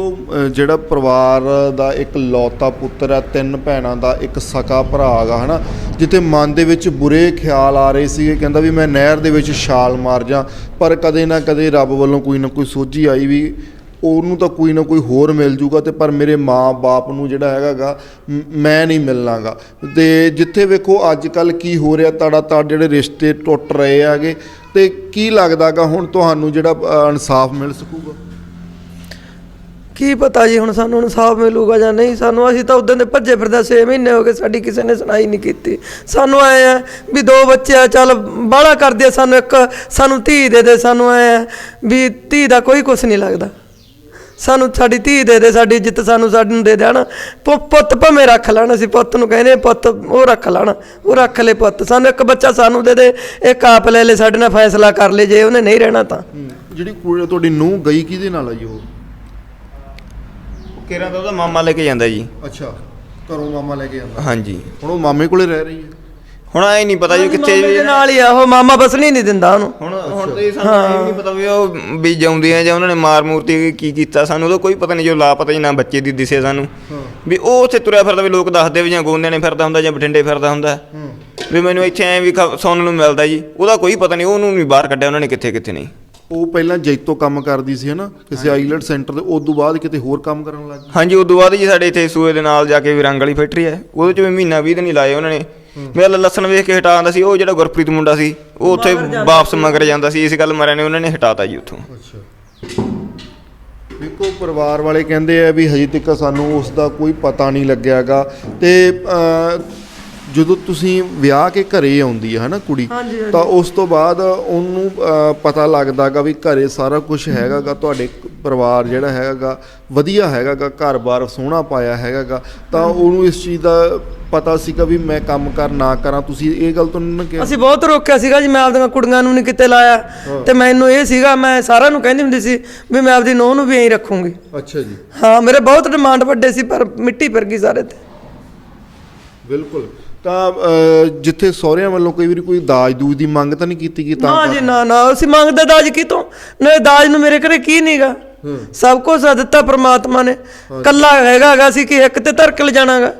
ਜਿਹੜਾ ਪਰਿਵਾਰ ਦਾ ਇੱਕ ਲੌਤਾ ਪੁੱਤਰ ਹੈ, ਤਿੰਨ ਭੈਣਾਂ ਦਾ ਇੱਕ ਸਕਾ ਭਰਾ ਹੈਗਾ ਹਨਾ? ਜਿੱਤੇ ਮਨ ਦੇ ਵਿੱਚ ਬੁਰੇ ਖਿਆਲ ਆ ਰਹੇ ਸੀਗੇ, ਕਹਿੰਦਾ ਵੀ ਮੈਂ ਨਹਿਰ ਦੇ ਵਿੱਚ ਛਾਲ ਮਾਰ ਜਾ, ਪਰ ਕਦੇ ਨਾ ਕਦੇ ਰੱਬ ਵੱਲੋਂ ਕੋਈ ਨਾ ਕੋਈ ਸੋਝੀ ਆਈ ਵੀ ਉਹਨੂੰ ਤਾਂ ਕੋਈ ਨਾ ਕੋਈ ਹੋਰ ਮਿਲ ਜੂਗਾ ਤੇ ਪਰ ਮੇਰੇ ਮਾਂ-ਬਾਪ ਨੂੰ ਜਿਹੜਾ ਹੈਗਾਗਾ ਮ- ਮੈਂ ਨਹੀਂ ਮਿਲਣਾਗਾ ਤੇ ਜਿੱਥੇ ਵੇਖੋ ਅੱਜ ਕੱਲ ਕੀ ਹੋ ਰਿਹਾ ਤੜਾ ਤੜ ਜਿਹੜੇ ਰਿਸ਼ਤੇ ਟੁੱਟ ਰਹੇ ਹੈਗੇ, ਤੇ ਕੀ ਲੱਗਦਾਗਾ ਹੁਣ ਤੁਹਾਨੂੰ ਜਿਹੜਾ ਇਨਸਾਫ ਮਿਲ ਸਕੂਗਾ? ਕੀ ਪਤਾ ਜੀ ਹੁਣ ਸਾਨੂੰ ਇਨਸਾਫ ਮਿਲੂਗਾ ਜਾਂ ਨਹੀਂ? ਸਾਨੂੰ ਅਸੀਂ ਤਾਂ ਉਦੋਂ ਦੇ ਭੱਜੇ ਫਿਰਦੇ 6 ਮਹੀਨੇ ਹੋ ਗਏ ਸਾਡੀ ਕਿਸੇ ਨੇ ਸੁਣਾਈ ਨਹੀਂ ਕੀਤੀ। ਸਾਨੂੰ ਆਏ ਆ ਵੀ ਦੋ ਬੱਚੇ ਆ ਚੱਲ ਬਾਹਲਾ ਕਰਦੇ ਆ, ਸਾਨੂੰ ਇੱਕ ਸਾਨੂੰ ਧੀ ਦੇ ਦੇ ਸਾਨੂੰ ਆਏ ਆ ਵੀ ਧੀ ਦਾ ਕੋਈ ਕੁਛ ਨਹੀਂ ਲੱਗਦਾ। ਸਾਨੂੰ ਸਾਡੀ ਧੀ ਦੇ ਦੇ ਸਾਡੀ ਇੱਜ਼ਤ ਸਾਨੂੰ ਸਾਡੇ ਨੂੰ ਦੇ ਦੇਣ। ਪੁੱਤ ਭਾਵੇਂ ਰੱਖ ਲੈਣ ਅਸੀਂ ਪੁੱਤ ਨੂੰ ਕਹਿੰਦੇ ਪੁੱਤ ਉਹ ਰੱਖ ਲੈਣ ਉਹ ਰੱਖ ਲੈ ਪੁੱਤ। ਸਾਨੂੰ ਇੱਕ ਬੱਚਾ ਸਾਨੂੰ ਦੇ ਦੇ ਇੱਕ ਆਪ ਲੈ ਲੈ ਸਾਡੇ ਨਾਲ ਫੈਸਲਾ ਕਰ ਲੈ ਜੇ ਉਹਨੇ ਨਹੀਂ ਰਹਿਣਾ ਤਾਂ। ਜਿਹੜੀ ਤੁਹਾਡੀ ਨੂੰਹ ਗਈ ਕਿਹਦੇ ਨਾਲ ਆ ਉਹ? ਕਿਰਾਂ ਤਾਂ ਉਹਦਾ ਮਾਮਾ ਲੈ ਕੇ ਜਾਂਦਾ ਜੀ। ਅੱਛਾ ਘਰੋਂ ਮਾਮਾ ਲੈ ਕੇ ਜਾਂਦਾ। ਹਾਂਜੀ। ਹੁਣ ਉਹ ਮਾਮੇ ਕੋਲੇ ਰਹਿ ਰਹੀ ਹੈ। ਹੁਣ ਐ ਨਹੀਂ ਪਤਾ ਜੀ ਕਿੱਥੇ ਮਾਮੇ ਦੇ ਨਾਲ ਹੀ ਆ ਉਹ ਮਾਮਾ ਬਸਣੀ ਨਹੀਂ ਦਿੰਦਾ ਉਹਨੂੰ। ਹੁਣ ਹੁਣ ਤੇ ਸਾਨੂੰ ਇਹ ਨਹੀਂ ਪਤਾ ਵੀ ਉਹ ਵੀ ਜਾਉਂਦੇ ਆ ਜਾਂ ਉਹਨਾਂ ਨੇ ਮਾਰ ਮੂਰਤੀ ਕੀ ਕੀਤਾ ਸਾਨੂੰ ਉਹਦਾ ਕੋਈ ਪਤਾ ਨਹੀਂ ਜੋ ਲਾਪਤਾ ਜੀ ਨਾ ਬੱਚੇ ਦੀ ਦਿਸੇ ਸਾਨੂੰ। ਵੀ ਉਹ ਉੱਥੇ ਤੁਰਿਆ ਫਿਰਦਾ ਵੀ ਲੋਕ ਦੱਸਦੇ ਵੀ ਜਾਂ ਗੋਂਦਿਆਂ ਨੇ ਫਿਰਦਾ ਹੁੰਦਾ ਜਾਂ ਬਠਿੰਡੇ ਫਿਰਦਾ ਹੁੰਦਾ। ਵੀ ਮੈਨੂੰ ਇੱਥੇ ਐ ਵੀ ਸੁਣਨ ਨੂੰ ਮਿਲਦਾ ਜੀ ਉਹਦਾ ਕੋਈ ਪਤਾ ਨਹੀਂ ਉਹਨੂੰ ਨਹੀਂ ਬਾਹਰ ਕੱਢਿਆ ਉਹਨਾਂ ਨੇ ਕਿੱਥੇ ਕਿੱਥੇ ਨਹੀਂ। ਉਹ ਪਹਿਲਾਂ ਜੈਤੋ ਕੰਮ ਕਰਦੀ ਸੀ ਹਨਾ? ਕਿਸੇ ਆਈਲੈਂਡ ਸੈਂਟਰ ਤੇ ਉਸ ਤੋਂ ਬਾਅਦ ਕਿਤੇ ਹੋਰ ਕੰਮ ਕਰਨ ਲੱਗ ਗਈ? ਹਾਂਜੀ ਉਦੋਂ ਬਾਅਦ ਜੀ ਸਾਡੇ ਇੱਥੇ ਸੂਏ ਦੇ ਨਾਲ ਜਾ ਕੇ ਵੀ ਰੰਗ ਵਾਲੀ ਫੈਕਟਰੀ ਹੈ। ਉਹਦੇ ਚ ਵੀ ਮਹੀਨਾ 20 ਦਿਨ ਹੀ ਲਾਏ ਉਹਨਾਂ ਨੇ। ਮੇਰਾ ਲਸਣ ਵੇਖ ਕੇ ਹਟਾ ਆਂਦਾ ਸੀ ਉਹ ਜਿਹੜਾ ਗੁਰਪ੍ਰੀਤ ਮੁੰਡਾ ਸੀ ਉਹ ਉੱਥੇ ਵਾਪਸ ਮਗਰ ਜਾਂਦਾ ਸੀ ਇਸ ਗੱਲ ਮਾਰਿਆ ਨੇ ਉਹਨਾਂ ਨੇ ਹਟਾਤਾ ਜੀ ਉੱਥੋਂ। ਅੱਛਾ। ਦੇਖੋ ਪਰਿਵਾਰ ਵਾਲੇ ਕਹਿੰਦੇ ਆ ਵੀ ਹਜੇ ਤੱਕ ਸਾਨੂੰ ਉਸ ਦਾ ਕੋਈ ਪਤਾ ਨਹੀਂ ਲੱਗਿਆਗਾ ਤੇ ਜਦੋਂ ਤੁਸੀਂ ਵਿਆਹ ਕੇ ਘਰੇ ਆਉਂਦੀ ਹੈ ਹਨਾ ਕੁੜੀ ਹਾਂਜੀ, ਹਾਂਜੀ। ਤਾਂ ਉਸ ਤੋਂ ਬਾਅਦ ਉਹਨੂੰ ਪਤਾ ਲੱਗਦਾਗਾ ਵੀ ਘਰੇ ਸਾਰਾ ਕੁਝ ਹੈਗਾਗਾ ਤੁਹਾਡੇ ਪਰਿਵਾਰ ਜਿਹੜਾ ਹੈਗਾਗਾ ਵਧੀਆ ਹੈਗਾਗਾ ਘਰ-ਬਾਰ ਸੋਹਣਾ ਪਾਇਆ ਹੈਗਾਗਾ ਤਾਂ ਉਹਨੂੰ ਇਸ ਚੀਜ਼ ਦਾ ਪਤਾ ਸੀਗਾ ਵੀ ਮੈਂ ਕੰਮ ਕਰ ਨਾ ਕਰਾਂ ਤੁਸੀਂ ਇਹ ਗੱਲ ਤੋਂ ਨਾ ਕਿਹਾ? ਅਸੀਂ ਬਹੁਤ ਰੋਕਿਆ ਸੀਗਾ ਜੀ ਮੈਂ ਆਪਦੀਆਂ ਕੁੜੀਆਂ ਨੂੰ ਨਹੀਂ ਕਿਤੇ ਲਾਇਆ। ਤੇ ਮੈਨੂੰ ਇਹ ਸੀਗਾ ਮੈਂ ਸਾਰਿਆਂ ਨੂੰ ਕਹਿੰਦੀ ਹੁੰਦੀ ਸੀ ਵੀ ਮੈਂ ਆਪਦੀ ਨੂੰਹ ਨੂੰ ਵੀ ਐਂ ਰੱਖੂੰਗੀ। ਅੱਛਾ ਜੀ। ਹਾਂ ਮੇਰੇ ਬਹੁਤ ਡਿਮਾਂਡ ਵੱਡੇ ਸੀ ਪਰ ਮਿੱਟੀ ਫਿਰ ਗਈ ਸਾਰੇ ਤੇ। ਬਿਲਕੁਲ। ਤਾਂ ਜਿੱਥੇ ਸਹੁਰਿਆਂ ਵੱਲੋਂ ਕਈ ਵਾਰੀ ਕੋਈ ਦਾਜ ਦੂਜ ਦੀ ਮੰਗ ਤਾਂ ਨਹੀਂ ਕੀਤੀ ਗਈ ਤਾਂ ਨਾ ਜੀ ਨਾ ਨਾ ਅਸੀਂ ਮੰਗਦੇ ਦਾਜ ਕਿਤੋਂ? ਨਾ ਦਾਜ ਨੂੰ ਮੇਰੇ ਘਰੇ ਕੀ ਨਹੀਂਗਾ ਸਭ ਕੁਝ ਦਿੱਤਾ ਪ੍ਰਮਾਤਮਾ ਨੇ। ਕੱਲਾ ਹੈਗਾ ਗਾ ਸੀ ਕਿ ਇੱਕ ਤੇ ਧਰਕ ਲ ਜਾਣਾਗਾ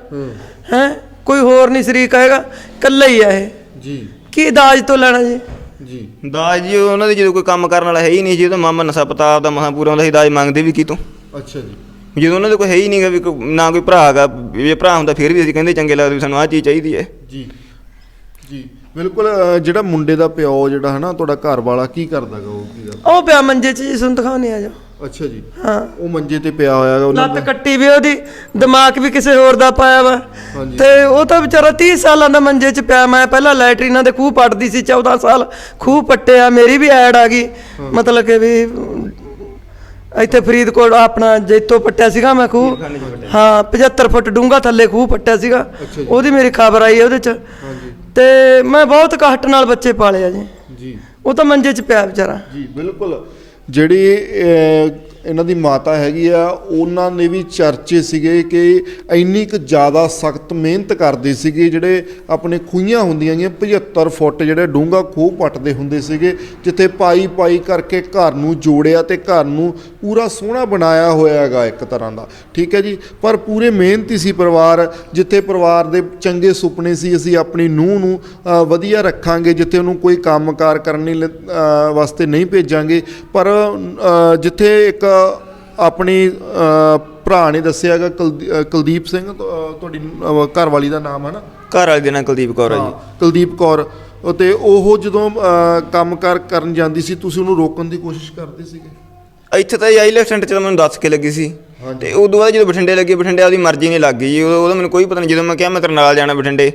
ਹੈ? ਕੋਈ ਹੋਰ ਨਹੀਂ ਸ਼ਰੀਕ ਹੈਗਾ। ਕੱਲਾ ਹੀ ਆ ਇਹ। ਜੀ। ਕੀ ਦਾਜ ਤੋਂ ਲੈਣਾ ਜੀ? ਜੀ। ਦਾਜ ਜੀ ਉਹਨਾਂ ਦੇ ਜਦੋਂ ਕੋਈ ਕੰਮ ਕਰਨ ਵਾਲਾ ਹੈ ਹੀ ਨਹੀਂ ਜੀ ਉਹਦਾ ਮਾਮਾ ਨਸ਼ਾ ਪਤਾ ਆਪਦਾ ਮਹਾਂ ਪੂਰਾ ਹੁੰਦਾ ਸੀ ਦਾਜ ਮੰਗਦੇ ਵੀ ਕੀ ਤੋਂ ਅੱਛਾ ਜੀ। ਜਦੋਂ ਉਹਨਾਂ ਦੇ ਕੋਈ ਹੈ ਹੀ ਨਹੀਂਗਾ ਵੀ ਕੋਈ- ਨਾ ਕੋਈ ਭਰਾ ਹੈਗਾ ਜੇ ਭਰਾ ਹੁੰਦਾ ਫਿਰ ਵੀ ਅਸੀਂ ਕਹਿੰਦੇ ਚੰਗੇ ਲੱਗਦੇ ਵੀ ਸਾਨੂੰ ਆਹ ਚੀਜ਼ ਚਾਹੀਦੀ ਹੈ। ਜੀ ਜੀ। ਬਿਲਕੁਲ ਜਿਹੜਾ ਮੁੰਡੇ ਦਾ ਪਿਓ ਜਿਹੜਾ ਹਨਾ ਤੁਹਾਡਾ ਘਰ ਵਾਲਾ ਕੀ ਕਰਦਾਗਾ ਉਹ ਕੀ ਕਰਦਾ? ਉਹ ਪਿਆ ਮੰਜੇ 'ਚ ਜੀ ਸੁਣ ਦਿਖਾਉਣੇ ਆ ਜਾ ਅੱਛਾ ਜੀ। ਹਾਂ। ਉਹ ਮੰਜੇ ਤੇ ਪਿਆ ਹੋਇਆਗਾ ਉਹਨਾਂ ਲੱਤ ਕੱਟੀ ਵੀ ਉਹਦੀ ਦਿਮਾਗ ਵੀ ਕਿਸੇ ਹੋਰ ਦਾ ਪਾਇਆ ਵਾ। ਹਾਂਜੀ। ਤੇ ਉਹ ਤਾਂ ਵਿਚਾਰਾ 30 ਸਾਲਾਂ ਦਾ ਮੰਜੇ 'ਚ ਪਿਆ ਮੈਂ ਪਹਿਲਾਂ ਲੈਟਰੀਨਾਂ ਦੇ ਖੂਹ ਪੱਟਦੀ ਸੀ 14 ਸਾਲ ਖੂਹ ਪੱਟਿਆ ਮੇਰੀ ਵੀ ਐਡ ਆ ਗਈ। ਮਤਲਬ ਕਿ ਵੀ ਇੱਥੇ ਫਰੀਦਕੋਟ ਆਪਣਾ ਜੈਤੋ ਪੱਟਿਆ ਸੀਗਾ ਮੈਂ ਖੂਹ। ਹਾਂ 75 ਫੁੱਟ ਡੂੰਘਾ ਥੱਲੇ ਖੂਹ ਪੱਟਿਆ ਸੀਗਾ। ਉਹਦੀ ਮੇਰੀ ਖਬਰ ਆਈ ਉਹਦੇ 'ਚ। ਤੇ ਮੈਂ ਬਹੁਤ ਕਾਹਟ ਨਾਲ ਬੱਚੇ ਪਾਲੇ ਆ ਜੀ। ਜੀ। ਉਹ ਤਾਂ ਮੰਜੇ 'ਚ ਪਿਆ ਵਿਚਾਰਾ। ਜੀ ਬਿਲਕੁਲ। ਜਿਹੜੀ ਇਹਨਾਂ ਦੀ ਮਾਤਾ ਹੈਗੀ ਆ, ਉਹਨਾਂ ਨੇ ਵੀ ਚਰਚੇ ਸੀਗੇ ਕਿ ਇੰਨੀ ਕੁ ਜ਼ਿਆਦਾ ਸਖਤ ਮਿਹਨਤ ਕਰਦੇ ਸੀਗੇ, ਜਿਹੜੇ ਆਪਣੇ ਖੂਹੀਆਂ ਹੁੰਦੀਆਂ ਗੀਆਂ 75 ਫੁੱਟ ਜਿਹੜੇ ਡੂੰਘਾ ਖੂਹ ਪੱਟਦੇ ਹੁੰਦੇ ਸੀਗੇ, ਜਿੱਥੇ ਪਾਈ ਪਾਈ ਕਰਕੇ ਘਰ ਨੂੰ ਜੋੜਿਆ ਤੇ ਘਰ ਨੂੰ ਪੂਰਾ ਸੋਹਣਾ ਬਣਾਇਆ ਹੋਇਆ ਹੈਗਾ ਇੱਕ ਤਰ੍ਹਾਂ ਦਾ। ਠੀਕ ਹੈ ਜੀ? ਪਰ ਪੂਰੇ ਮਿਹਨਤੀ ਸੀ ਪਰਿਵਾਰ, ਜਿੱਥੇ ਪਰਿਵਾਰ ਦੇ ਚੰਗੇ ਸੁਪਨੇ ਸੀ, ਅਸੀਂ ਆਪਣੀ ਨੂੰਹ ਨੂੰ ਵਧੀਆ ਰੱਖਾਂਗੇ, ਜਿੱਥੇ ਉਹਨੂੰ ਕੋਈ ਕੰਮਕਾਰ ਕਰਨ ਲਈ ਲ- ਵਾਸਤੇ ਨਹੀਂ ਭੇਜਾਂਗੇ। ਪਰ ਜਿੱਥੇ ਇੱਕ ਆਪਣੀ ਭਰਾ ਨੇ ਦੱਸਿਆਗਾ ਕੁਲਦੀਪ ਸਿੰਘ ਤੁਹਾਡੀ ਘਰ ਵਾਲੀ ਦਾ ਨਾਮ ਹੈ ਨਾ? ਘਰ ਵਾਲੇ ਦੇ ਨਾਂ ਕੁਲਦੀਪ ਕੌਰ ਹੈ ਜੀ। ਹਾਂ, ਕੁਲਦੀਪ ਕੌਰ। ਤੇ ਉਹ ਜਦੋਂ ਕੰਮਕਾਰ ਕਰਨ ਜਾਂਦੀ ਸੀ ਤੁਸੀਂ ਉਹਨੂੰ ਰੋਕਣ ਦੀ ਕੋਸ਼ਿਸ਼ ਕਰਦੇ ਸੀਗੇ? ਇੱਥੇ ਤਾਂ ਆਈ ਲੈਫਟੈਂਟ ਚ ਮੈਨੂੰ ਦੱਸ ਕੇ ਲੱਗੀ ਸੀ। ਤੇ ਉਦੋਂ ਬਾਅਦ ਜਦੋਂ ਬਠਿੰਡੇ ਲੱਗੀ ਬਠਿੰਡੇ ਆਪਦੀ ਮਰਜ਼ੀ ਨਹੀਂ ਲੱਗ ਗਈ। ਜੀ ਉਹਦਾ ਮੈਨੂੰ ਕੋਈ ਪਤਾ ਨਹੀਂ ਜਦੋਂ ਮੈਂ ਕਿਹਾ ਮੈਂ ਤੇਰੇ ਨਾਲ ਜਾਣਾ ਬਠਿੰਡੇ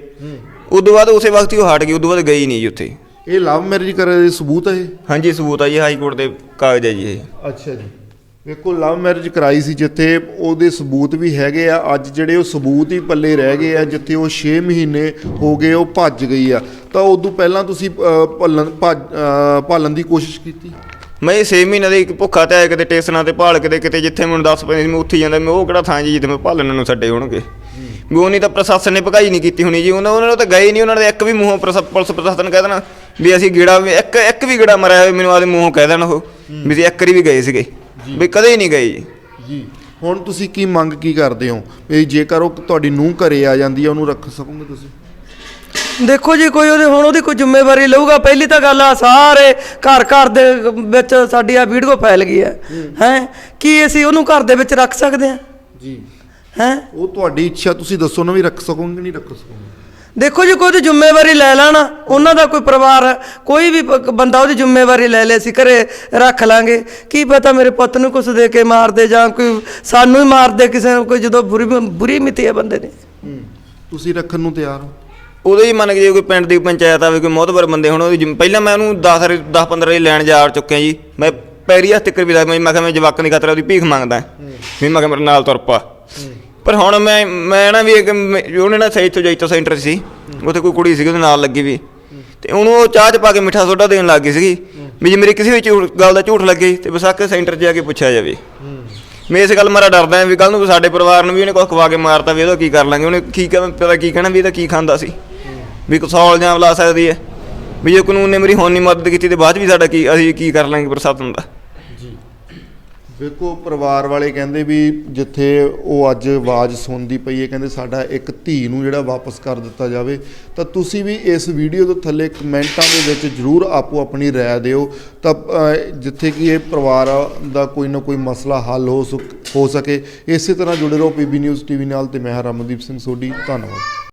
ਉਦੋਂ ਬਾਅਦ ਉਸੇ ਵਕਤ ਹੀ ਉਹ ਹਟ ਗਈ ਉਦੋਂ ਬਾਅਦ ਗਈ ਨਹੀਂ ਜੀ ਉੱਥੇ। ਇਹ ਲਵ ਮੈਰਿਜ ਕਰੇ ਦੇ ਸਬੂਤ ਹੈ ਹਾਂਜੀ ਸਬੂਤ ਆ ਜੀ ਹਾਈ ਕੋਰਟ ਦੇ ਕਾਗਜ਼ ਹੈ ਜੀ ਇਹ। ਅੱਛਾ ਜੀ। ਵੇਖੋ, ਲਵ ਮੈਰਿਜ ਕਰਾਈ ਸੀ ਜਿੱਥੇ ਉਹਦੇ ਸਬੂਤ ਵੀ ਹੈਗੇ ਆ। ਅੱਜ ਜਿਹੜੇ ਉਹ ਸਬੂਤ ਹੀ ਪੱਲੇ ਰਹਿ ਗਏ ਆ, ਜਿੱਥੇ ਉਹ 6 ਮਹੀਨੇ ਹੋ ਗਏ, ਉਹ ਭੱਜ ਗਈ ਆ। ਤਾਂ ਉਦੋਂ ਪਹਿਲਾਂ ਤੁਸੀਂ ਭੱਲਣ, ਭੱਜ- ਭਾਲਣ ਦੀ ਕੋਸ਼ਿਸ਼ ਕੀਤੀ? ਮੈਂ ਇਹ 6 ਮਹੀਨੇ ਦੇ ਇੱਕ ਭੁੱਖਾ ਤੇ ਆਇਆ ਕਿਤੇ ਟੇਸਨਾਂ ਤੇ ਭਾਲ ਕਿਤੇ ਕਿਤੇ ਜਿੱਥੇ ਮੈਨੂੰ ਦੱਸ ਪੈਂਦੀ ਮੈਂ ਉੱਥੇ ਜਾਂਦਾ, ਮੈਂ ਉਹ ਕਿਹੜਾ ਥਾਂ ਜੀ ਜਿੱਥੇ ਮੈਂ ਭਾਲਣ ਨੂੰ ਛੱਡੇ ਹੋਣਗੇ? ਵੀ ਉਹਨੇ ਤਾਂ ਪ੍ਰਸ਼ਾਸਨ ਨੇ ਭਗਾਈ ਨਹੀਂ ਕੀਤੀ ਹੋਣੀ ਜੀ। ਉਹਨਾਂ ਉਹਨਾਂ ਨੂੰ ਤਾਂ ਗਏ ਨਹੀਂ, ਉਹਨਾਂ ਦੇ ਇੱਕ ਵੀ ਮੂੰਹੋਂ ਪ੍ਰਸ਼ਾ- ਪੁਲਿਸ ਪ੍ਰਸ਼ਾਸਨ ਕਹਿ ਦੇਣਾ ਵੀ ਅਸੀਂ ਗੇੜਾ ਵੀ ਇੱਕ ਇੱਕ ਵੀ ਗੇੜਾ ਮਰਿਆ ਹੋਵੇ ਮੈਨੂੰ ਆਦੇ ਮੂੰਹੋਂ ਕਹਿ ਦੇਣਾ ਉਹ, ਵੀ ਅਸੀਂ ਇੱਕ ਵਾਰੀ ਵੀ ਗਏ ਸੀਗੇ। ਵੀ ਕਦੇ ਹੀ ਨਹੀਂ ਗਏ ਜੀ। ਜੀ ਹੁਣ ਤੁਸੀਂ ਕੀ ਮੰਗ ਕੀ ਕਰਦੇ ਹੋ? ਵੀ ਜੇਕਰ ਉਹ ਤੁਹਾਡੀ ਨੂੰਹ ਘਰੇ ਆ ਜਾਂਦੀ ਆ ਉਹਨੂੰ ਰੱਖ ਸਕੋਗੇ ਤੁਸੀਂ? ਦੇਖੋ ਜੀ ਕੋਈ ਉਹਦੇ ਹੁਣ ਉਹਦੀ ਕੋਈ ਜ਼ਿੰਮੇਵਾਰੀ ਲਊਗਾ। ਪਹਿਲੀ ਤਾਂ ਗੱਲ ਆ ਸਾਰੇ ਘਰ ਘਰ ਦੇ ਵਿੱਚ ਸਾਡੀ ਆ ਵੀਡੀਓ ਫੈਲ ਗਈ ਹੈ। ਹੈ। ਕੀ ਅਸੀਂ ਉਹਨੂੰ ਘਰ ਦੇ ਵਿੱਚ ਰੱਖ ਸਕਦੇ ਹਾਂ? ਜੀ। ਹੈ? ਉਹ ਤੁਹਾਡੀ ਇੱਛਾ ਤੁਸੀਂ ਦੱਸੋ ਨਾ ਵੀ ਰੱਖ ਸਕੋਗੇ ਨਹੀਂ ਰੱਖ ਸਕੋਗੇ? ਦੇਖੋ ਜੀ ਕੋਈ ਜ਼ਿੰਮੇਵਾਰੀ ਲੈ ਲੈਣਾ ਉਹਨਾਂ ਦਾ ਕੋਈ ਪਰਿਵਾਰ ਕੋਈ ਵੀ ਪ- ਬੰਦਾ ਉਹਦੀ ਜ਼ਿੰਮੇਵਾਰੀ ਲੈ ਲੈ ਅਸੀਂ ਘਰੇ ਰੱਖ ਲਾਂਗੇ। ਕੀ ਪਤਾ ਮੇਰੇ ਪੁੱਤ ਨੂੰ ਕੁਛ ਦੇ ਕੇ ਮਾਰ ਦੇ ਜਾਂ ਕੋਈ ਸਾਨੂੰ ਹੀ ਮਾਰ ਦੇ ਕਿਸੇ ਨੂੰ ਕੋਈ ਜਦੋਂ ਬੁਰੀ ਬੁਰੀ ਮਿੱਤੀ ਹੈ ਬੰਦੇ ਨੇ ਤੁਸੀਂ ਰੱਖਣ ਨੂੰ ਤਿਆਰ ਹੋ? ਉਦੋਂ ਹੀ ਮੰਨ ਕੇ ਜੇ ਕੋਈ ਪਿੰਡ ਦੀ ਪੰਚਾਇਤ ਆਵੇ ਕੋਈ ਮੋਹਤਬਰ ਬੰਦੇ ਹੁਣ ਉਹਦੀ ਜ਼ਿੰਮ- ਪਹਿਲਾਂ ਮੈਂ ਉਹਨੂੰ 10 10 15 ਵਾਰੀ ਲੈਣ ਜਾ ਚੁੱਕਿਆ ਜੀ। ਮੈਂ ਪੈਰੀ ਹੱਥ ਤੱਕ ਵੀ ਦਾ ਮੈਂ ਕਿਹਾ ਮੈਂ ਜਵਾਕਾਂ ਦੀ ਖਾਤਰ ਉਹਦੀ ਭੀਖ ਮੰਗਦਾ। ਵੀ ਮੈਂ ਕਿਹਾ ਮੇਰੇ ਨਾਲ ਤੁਰ ਪਾ। ਪਰ ਹੁਣ ਮੈਂ ਮੈਂ ਨਾ ਵੀ ਇੱਕ ਮੈਂ- ਉਹਨੇ ਨਾ ਸਹੀ ਤੋਂ ਜਾਈਤੋ ਸੈਂਟਰ ਸੀ। ਉੱਥੇ ਕੋਈ ਕੁੜੀ ਸੀਗੀ ਉਹਦੇ ਨਾਲ ਲੱਗੀ ਵੀ। ਤੇ ਉਹਨੂੰ ਉਹ ਚਾਹ ਚ ਪਾ ਕੇ ਮਿੱਠਾ ਸੋਡਾ ਦੇਣ ਲੱਗ ਗਈ ਸੀਗੀ। ਵੀ ਜੇ ਮੇਰੀ ਕਿਸੇ ਵੀ ਝੂਠ ਗੱਲ ਦਾ ਝੂਠ ਲੱਗੇ ਤੇ ਵਿਸਾਖੇ ਸੈਂਟਰ 'ਚ ਜਾ ਕੇ ਪੁੱਛਿਆ ਜਾਵੇ। ਮੈਂ ਇਸ ਗੱਲ ਮਾਰਾ ਡਰਦਾ ਵੀ ਕੱਲ ਨੂੰ ਸਾਡੇ ਪਰਿਵਾਰ ਨੂੰ ਵੀ ਉਹਨੇ ਕੁਝ ਖਵਾ ਕੇ ਮਾਰਤਾ ਵੀ ਇਹਦਾ ਕੀ ਕਰ ਲਾਂਗੇ ਉਹਨੇ ਕੀ ਕਹਿ- ਪਤਾ ਕੀ ਕਹਿਣਾ ਵੀ ਇਹਦਾ ਕੀ ਖਾਂਦਾ ਸੀ। ਵੀ ਕਸੌਲ ਜਾਂ ਲਾ ਸਕਦੀ ਹੈ। ਵੀ ਜੇ ਕਾਨੂੰਨ ਨੇ ਮੇਰੀ ਹੁਣ ਮਦਦ ਕੀਤੀ ਤੇ ਬਾਅਦ 'ਚ ਵੀ ਸਾਡਾ ਕੀ ਅਸੀਂ ਕੀ ਕਰ ਲਾਂਗੇ ਪ੍ਰਸ਼ਾਸਨ ਦਾ ਵੇਖੋ, ਪਰਿਵਾਰ ਵਾਲੇ ਕਹਿੰਦੇ ਵੀ ਜਿੱਥੇ ਉਹ ਅੱਜ ਆਵਾਜ਼ ਸੁਣਦੀ ਪਈ ਹੈ, ਕਹਿੰਦੇ ਸਾਡਾ ਇੱਕ ਧੀ ਨੂੰ ਜਿਹੜਾ ਵਾਪਸ ਕਰ ਦਿੱਤਾ ਜਾਵੇ, ਤਾਂ ਤੁਸੀਂ ਵੀ ਇਸ ਵੀਡੀਓ ਦੇ ਥੱਲੇ ਕਮੈਂਟਾਂ ਦੇ ਵਿੱਚ ਜਰੂਰ ਆਪੋ ਆਪਣੀ ਰਾਏ ਦਿਓ। ਤਾਂ ਜਿੱਥੇ ਕਿ ਇਹ ਪਰਿਵਾਰ ਦਾ ਕੋਈ ਨਾ ਕੋਈ ਮਸਲਾ ਹੱਲ ਹੋ ਸਕ- ਹੋ ਸਕੇ। ਇਸੇ ਤਰ੍ਹਾਂ ਜੁੜੇ ਰਹੋ ਪੀਬੀ ਨਿਊਜ਼ ਟੀਵੀ ਨਾਲ ਤੇ ਮੈਂ ਹਾਂ ਰਮਨਦੀਪ ਸਿੰਘ ਸੋਢੀ। ਧੰਨਵਾਦ।